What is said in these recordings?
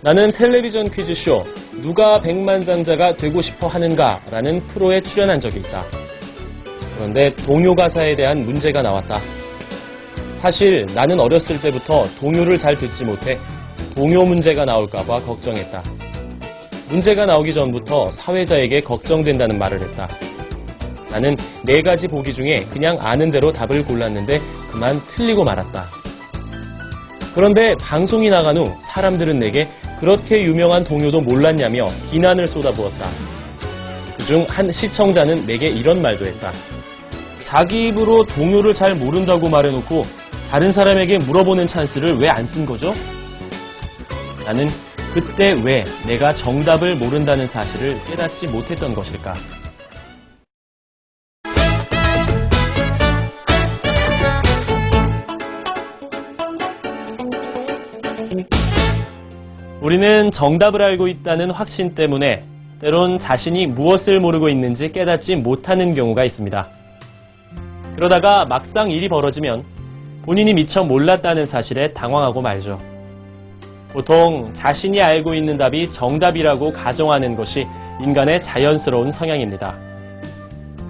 나는 텔레비전 퀴즈쇼 누가 백만장자가 되고 싶어 하는가 라는 프로에 출연한 적이 있다. 그런데 동요 가사에 대한 문제가 나왔다. 사실 나는 어렸을 때부터 동요를 잘 듣지 못해 동요 문제가 나올까봐 걱정했다. 문제가 나오기 전부터 사회자에게 걱정된다는 말을 했다. 나는 네 가지 보기 중에 그냥 아는 대로 답을 골랐는데 그만 틀리고 말았다. 그런데 방송이 나간 후 사람들은 내게 그렇게 유명한 동요도 몰랐냐며 비난을 쏟아부었다. 그중 한 시청자는 내게 이런 말도 했다. 자기 입으로 동요를 잘 모른다고 말해놓고 다른 사람에게 물어보는 찬스를 왜 안 쓴 거죠? 나는 그때 왜 내가 정답을 모른다는 사실을 깨닫지 못했던 것일까? 우리는 정답을 알고 있다는 확신 때문에 때론 자신이 무엇을 모르고 있는지 깨닫지 못하는 경우가 있습니다. 그러다가 막상 일이 벌어지면 본인이 미처 몰랐다는 사실에 당황하고 말죠. 보통 자신이 알고 있는 답이 정답이라고 가정하는 것이 인간의 자연스러운 성향입니다.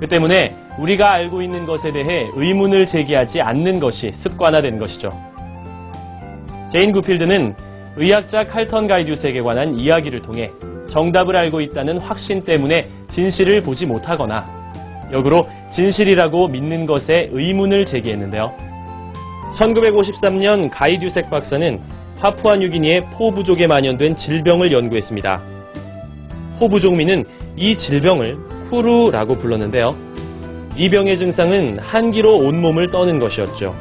그 때문에 우리가 알고 있는 것에 대해 의문을 제기하지 않는 것이 습관화된 것이죠. 제인 구필드는 의학자 칼턴 가이듀스에게 관한 이야기를 통해 정답을 알고 있다는 확신 때문에 진실을 보지 못하거나 역으로 진실이라고 믿는 것에 의문을 제기했는데요. 1953년 가이듀색 박사는 파푸아 뉴기니의 포 부족에 만연된 질병을 연구했습니다. 포 부족민은 이 질병을 쿠루라고 불렀는데요. 이 병의 증상은 한기로 온몸을 떠는 것이었죠.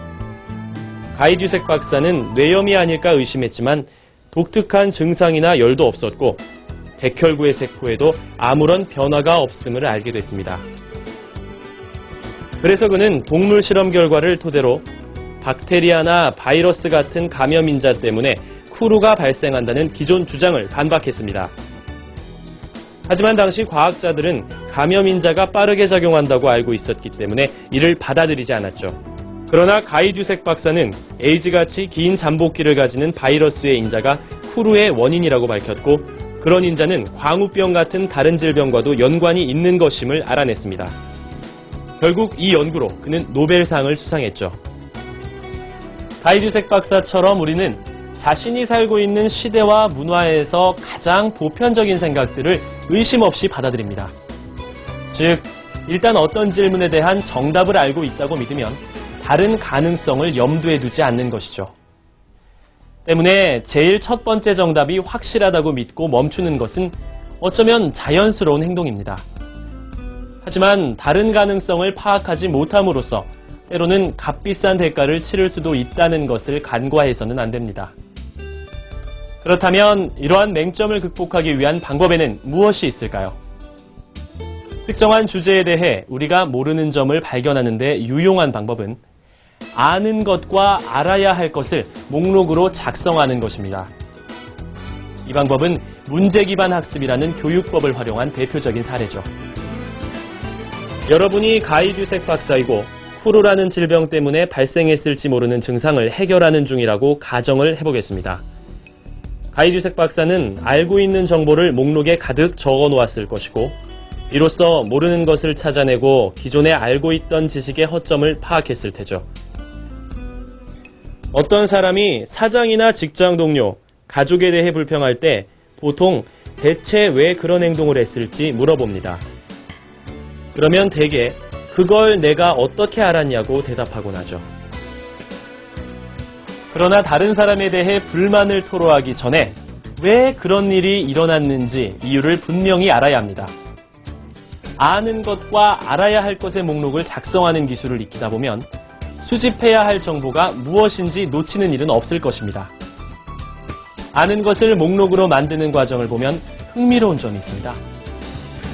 가이듀색 박사는 뇌염이 아닐까 의심했지만 독특한 증상이나 열도 없었고 백혈구의 세포에도 아무런 변화가 없음을 알게 됐습니다. 그래서 그는 동물 실험 결과를 토대로 박테리아나 바이러스 같은 감염 인자 때문에 쿠루가 발생한다는 기존 주장을 반박했습니다. 하지만 당시 과학자들은 감염 인자가 빠르게 작용한다고 알고 있었기 때문에 이를 받아들이지 않았죠. 그러나 가이듀색 박사는 에이즈같이 긴 잠복기를 가지는 바이러스의 인자가 쿠루의 원인이라고 밝혔고 그런 인자는 광우병 같은 다른 질병과도 연관이 있는 것임을 알아냈습니다. 결국 이 연구로 그는 노벨상을 수상했죠. 가이듀색 박사처럼 우리는 자신이 살고 있는 시대와 문화에서 가장 보편적인 생각들을 의심 없이 받아들입니다. 즉, 일단 어떤 질문에 대한 정답을 알고 있다고 믿으면 다른 가능성을 염두에 두지 않는 것이죠. 때문에 제일 첫 번째 정답이 확실하다고 믿고 멈추는 것은 어쩌면 자연스러운 행동입니다. 하지만 다른 가능성을 파악하지 못함으로써 때로는 값비싼 대가를 치를 수도 있다는 것을 간과해서는 안 됩니다. 그렇다면 이러한 맹점을 극복하기 위한 방법에는 무엇이 있을까요? 특정한 주제에 대해 우리가 모르는 점을 발견하는 데 유용한 방법은 아는 것과 알아야 할 것을 목록으로 작성하는 것입니다. 이 방법은 문제 기반 학습이라는 교육법을 활용한 대표적인 사례죠. 여러분이 가이듀색 박사이고 쿠루라는 질병 때문에 발생했을지 모르는 증상을 해결하는 중이라고 가정을 해보겠습니다. 가이듀색 박사는 알고 있는 정보를 목록에 가득 적어 놓았을 것이고 이로써 모르는 것을 찾아내고 기존에 알고 있던 지식의 허점을 파악했을 테죠. 어떤 사람이 사장이나 직장 동료, 가족에 대해 불평할 때 보통 대체 왜 그런 행동을 했을지 물어봅니다. 그러면 대개 그걸 내가 어떻게 알았냐고 대답하곤 하죠. 그러나 다른 사람에 대해 불만을 토로하기 전에 왜 그런 일이 일어났는지 이유를 분명히 알아야 합니다. 아는 것과 알아야 할 것의 목록을 작성하는 기술을 익히다 보면 수집해야 할 정보가 무엇인지 놓치는 일은 없을 것입니다. 아는 것을 목록으로 만드는 과정을 보면 흥미로운 점이 있습니다.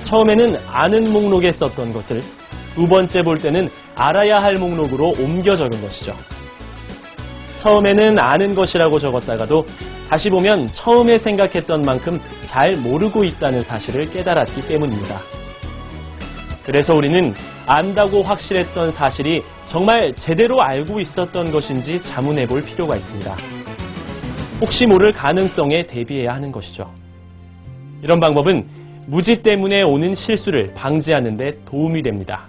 처음에는 아는 목록에 썼던 것을 두 번째 볼 때는 알아야 할 목록으로 옮겨 적은 것이죠. 처음에는 아는 것이라고 적었다가도 다시 보면 처음에 생각했던 만큼 잘 모르고 있다는 사실을 깨달았기 때문입니다. 그래서 우리는 안다고 확실했던 사실이 정말 제대로 알고 있었던 것인지 자문해 볼 필요가 있습니다. 혹시 모를 가능성에 대비해야 하는 것이죠. 이런 방법은 무지 때문에 오는 실수를 방지하는 데 도움이 됩니다.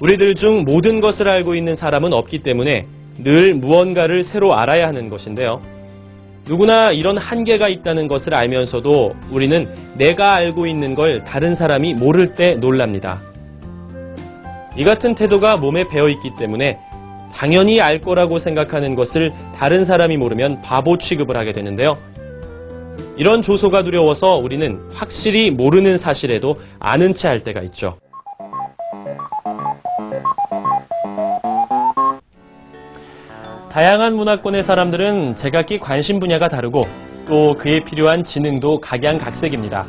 우리들 중 모든 것을 알고 있는 사람은 없기 때문에 늘 무언가를 새로 알아야 하는 것인데요. 누구나 이런 한계가 있다는 것을 알면서도 우리는 내가 알고 있는 걸 다른 사람이 모를 때 놀랍니다. 이 같은 태도가 몸에 배어 있기 때문에 당연히 알 거라고 생각하는 것을 다른 사람이 모르면 바보 취급을 하게 되는데요. 이런 조소가 두려워서 우리는 확실히 모르는 사실에도 아는 체할 때가 있죠. 다양한 문화권의 사람들은 제각기 관심 분야가 다르고 또 그에 필요한 지능도 각양각색입니다.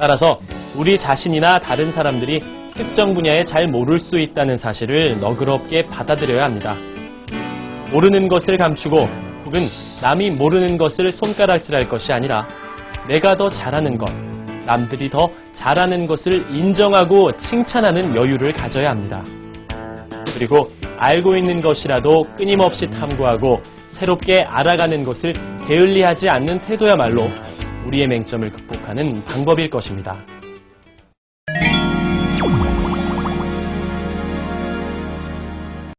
따라서 우리 자신이나 다른 사람들이 특정 분야에 잘 모를 수 있다는 사실을 너그럽게 받아들여야 합니다. 모르는 것을 감추고 혹은 남이 모르는 것을 손가락질할 것이 아니라 내가 더 잘하는 것, 남들이 더 잘하는 것을 인정하고 칭찬하는 여유를 가져야 합니다. 그리고 알고 있는 것이라도 끊임없이 탐구하고 새롭게 알아가는 것을 게을리하지 않는 태도야말로 우리의 맹점을 극복하는 방법일 것입니다.